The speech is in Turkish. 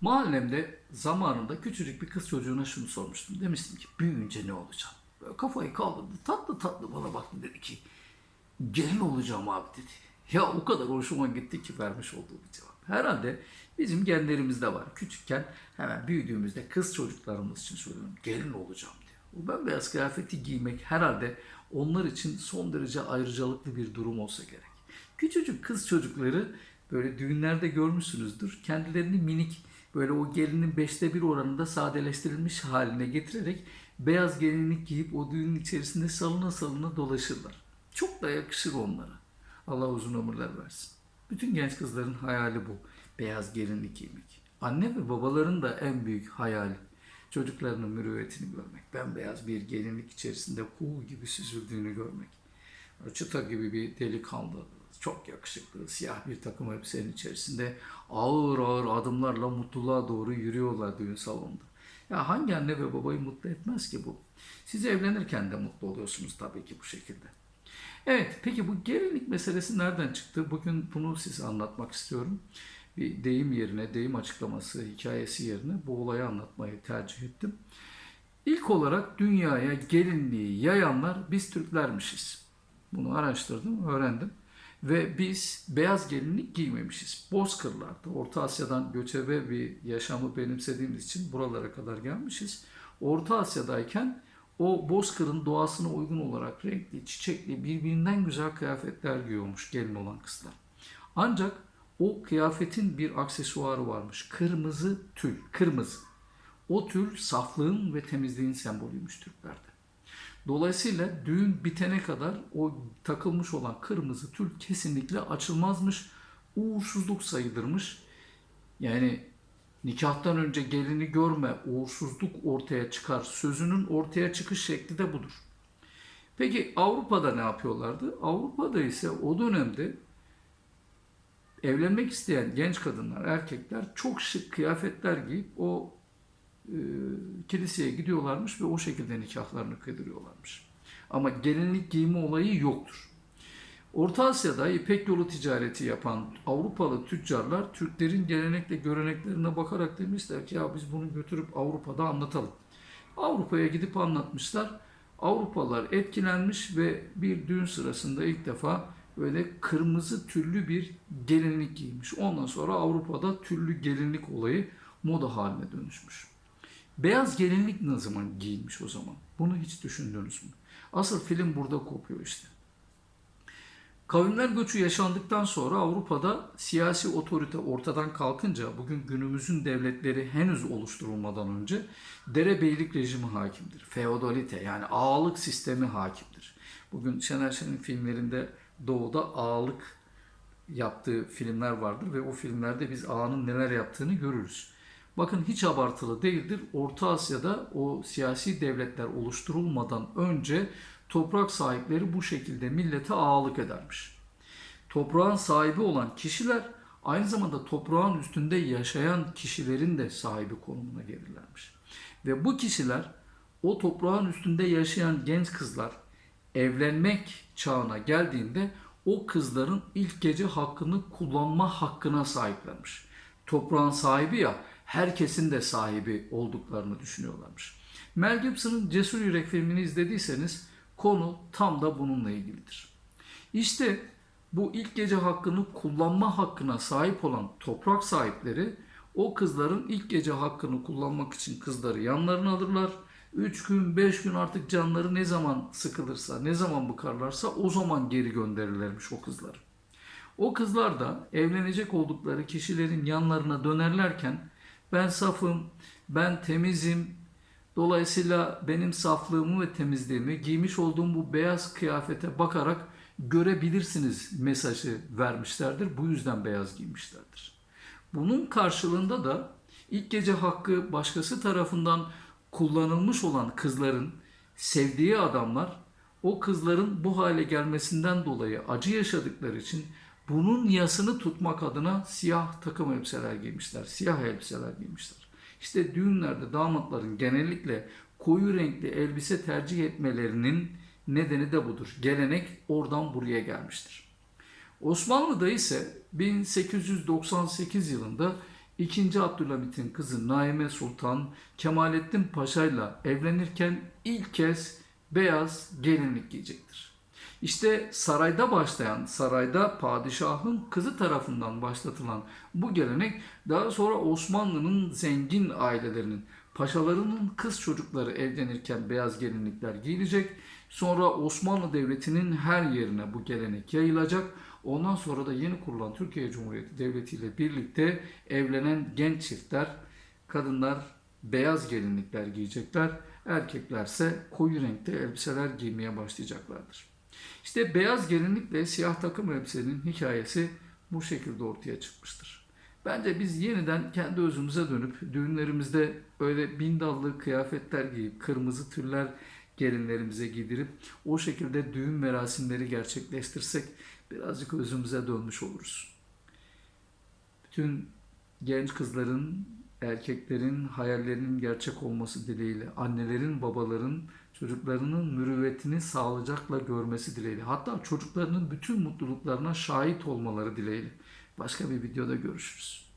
Mahallemde zamanında küçücük bir kız çocuğuna şunu sormuştum. Demiştim ki büyüyünce ne olacağım? Böyle kafayı kaldırdı. Tatlı tatlı bana baktı dedi ki gelin olacağım abi dedi. Ya o kadar hoşuma gitti ki vermiş olduğu bir cevap. Herhalde bizim genlerimizde var. Küçükken hemen büyüdüğümüzde kız çocuklarımız için söylüyorum. Gelin olacağım diyor. O bembeyaz kıyafeti giymek herhalde onlar için son derece ayrıcalıklı bir durum olsa gerek. Küçücük kız çocukları böyle düğünlerde görmüşsünüzdür. Kendilerini minik böyle o gelinin beşte bir oranında sadeleştirilmiş haline getirerek beyaz gelinlik giyip o düğünün içerisinde salına salına dolaşırlar. Çok da yakışır onlara. Allah uzun ömürler versin. Bütün genç kızların hayali bu. Beyaz gelinlik giymek. Anne ve babaların da en büyük hayali. Çocuklarının mürüvvetini görmek. Bembeyaz bir gelinlik içerisinde kuğu gibi süzüldüğünü görmek. Çıta gibi bir delikanlı, çok yakışıklı, siyah bir takım elbisenin içerisinde ağır ağır adımlarla mutluluğa doğru yürüyorlar düğün salonunda. Ya hangi anne ve babayı mutlu etmez ki bu? Siz evlenirken de mutlu oluyorsunuz tabii ki bu şekilde. Evet, peki bu gelinlik meselesi nereden çıktı? Bugün bunu size anlatmak istiyorum. Bir deyim yerine, deyim açıklaması, hikayesi yerine bu olayı anlatmayı tercih ettim. İlk olarak dünyaya gelinliği yayanlar biz Türklermişiz. Bunu araştırdım, öğrendim. Ve biz beyaz gelinlik giymemişiz. Bozkırlarda, Orta Asya'dan göçebe bir yaşamı benimsediğimiz için buralara kadar gelmişiz. Orta Asya'dayken o bozkırın doğasına uygun olarak renkli, çiçekli, birbirinden güzel kıyafetler giyiyormuş gelin olan kızlar. Ancak o kıyafetin bir aksesuarı varmış. Kırmızı tül, kırmızı. O tül saflığın ve temizliğin sembolüymüş Türklerde. Dolayısıyla düğün bitene kadar o takılmış olan kırmızı tül kesinlikle açılmazmış. Uğursuzluk sayılırmış. Yani nikahtan önce gelini görme, uğursuzluk ortaya çıkar. Sözünün ortaya çıkış şekli de budur. Peki Avrupa'da ne yapıyorlardı? Avrupa'da ise o dönemde evlenmek isteyen genç kadınlar, erkekler çok şık kıyafetler giyip o e, kiliseye gidiyorlarmış ve o şekilde nikahlarını kıydırıyorlarmış. Ama gelinlik giyimi olayı yoktur. Orta Asya'da İpek yolu ticareti yapan Avrupalı tüccarlar Türklerin gelenekle göreneklerine bakarak demişler ki ya biz bunu götürüp Avrupa'da anlatalım. Avrupa'ya gidip anlatmışlar. Avrupalılar etkilenmiş ve bir düğün sırasında ilk defa böyle kırmızı tüllü bir gelinlik giymiş. Ondan sonra Avrupa'da tüllü gelinlik olayı moda haline dönüşmüş. Beyaz gelinlik ne zaman giyilmiş o zaman? Bunu hiç düşündünüz mü? Asıl film burada kopuyor işte. Kavimler göçü yaşandıktan sonra Avrupa'da siyasi otorite ortadan kalkınca bugün günümüzün devletleri henüz oluşturulmadan önce derebeylik rejimi hakimdir. Feodalite yani ağalık sistemi hakimdir. Bugün Şener Şen'in filmlerinde doğuda ağalık yaptığı filmler vardır ve o filmlerde biz ağanın neler yaptığını görürüz. Bakın hiç abartılı değildir. Orta Asya'da o siyasi devletler oluşturulmadan önce toprak sahipleri bu şekilde millete ağalık edermiş. Toprağın sahibi olan kişiler aynı zamanda toprağın üstünde yaşayan kişilerin de sahibi konumuna gelirlermiş. Ve bu kişiler o toprağın üstünde yaşayan genç kızlar evlenmek çağına geldiğinde o kızların ilk gece hakkını kullanma hakkına sahiplermiş. Toprağın sahibi ya herkesin de sahibi olduklarını düşünüyorlarmış. Mel Gibson'ın Cesur Yürek filmini izlediyseniz konu tam da bununla ilgilidir. İşte bu ilk gece hakkını kullanma hakkına sahip olan toprak sahipleri o kızların ilk gece hakkını kullanmak için kızları yanlarına alırlar. 3 gün 5 gün artık canları ne zaman sıkılırsa ne zaman bıkarlarsa o zaman geri gönderirlermiş o kızları. O kızlar da evlenecek oldukları kişilerin yanlarına dönerlerken ben safım, ben temizim, dolayısıyla benim saflığımı ve temizliğimi giymiş olduğum bu beyaz kıyafete bakarak görebilirsiniz mesajı vermişlerdir. Bu yüzden beyaz giymişlerdir. Bunun karşılığında da ilk gece hakkı başkası tarafından kullanılmış olan kızların sevdiği adamlar o kızların bu hale gelmesinden dolayı acı yaşadıkları için bunun yasını tutmak adına siyah takım elbiseler giymişler. Siyah elbiseler giymişler. İşte düğünlerde damatların genellikle koyu renkli elbise tercih etmelerinin nedeni de budur. Gelenek oradan buraya gelmiştir. Osmanlı'da ise 1898 yılında 2. Abdülhamit'in kızı Naime Sultan Kemalettin Paşa ile evlenirken ilk kez beyaz gelinlik giyecektir. İşte sarayda başlayan, sarayda padişahın kızı tarafından başlatılan bu gelenek daha sonra Osmanlı'nın zengin ailelerinin, paşalarının kız çocukları evlenirken beyaz gelinlikler giyilecek. Sonra Osmanlı Devleti'nin her yerine bu gelenek yayılacak. Ondan sonra da yeni kurulan Türkiye Cumhuriyeti Devleti ile birlikte evlenen genç çiftler, kadınlar beyaz gelinlikler giyecekler. Erkeklerse koyu renkte elbiseler giymeye başlayacaklardır. İşte beyaz gelinlikle siyah takım elbisenin hikayesi bu şekilde ortaya çıkmıştır. Bence biz yeniden kendi özümüze dönüp düğünlerimizde öyle bin dallı kıyafetler giyip kırmızı tüller gelinlerimize giydirip o şekilde düğün merasimleri gerçekleştirsek birazcık özümüze dönmüş oluruz. Bütün genç kızların, erkeklerin hayallerinin gerçek olması dileğiyle, annelerin, babaların çocuklarının mürüvvetini sağlıcakla görmesi dileğiyle, hatta çocuklarının bütün mutluluklarına şahit olmaları dileğiyle. Başka bir videoda görüşürüz.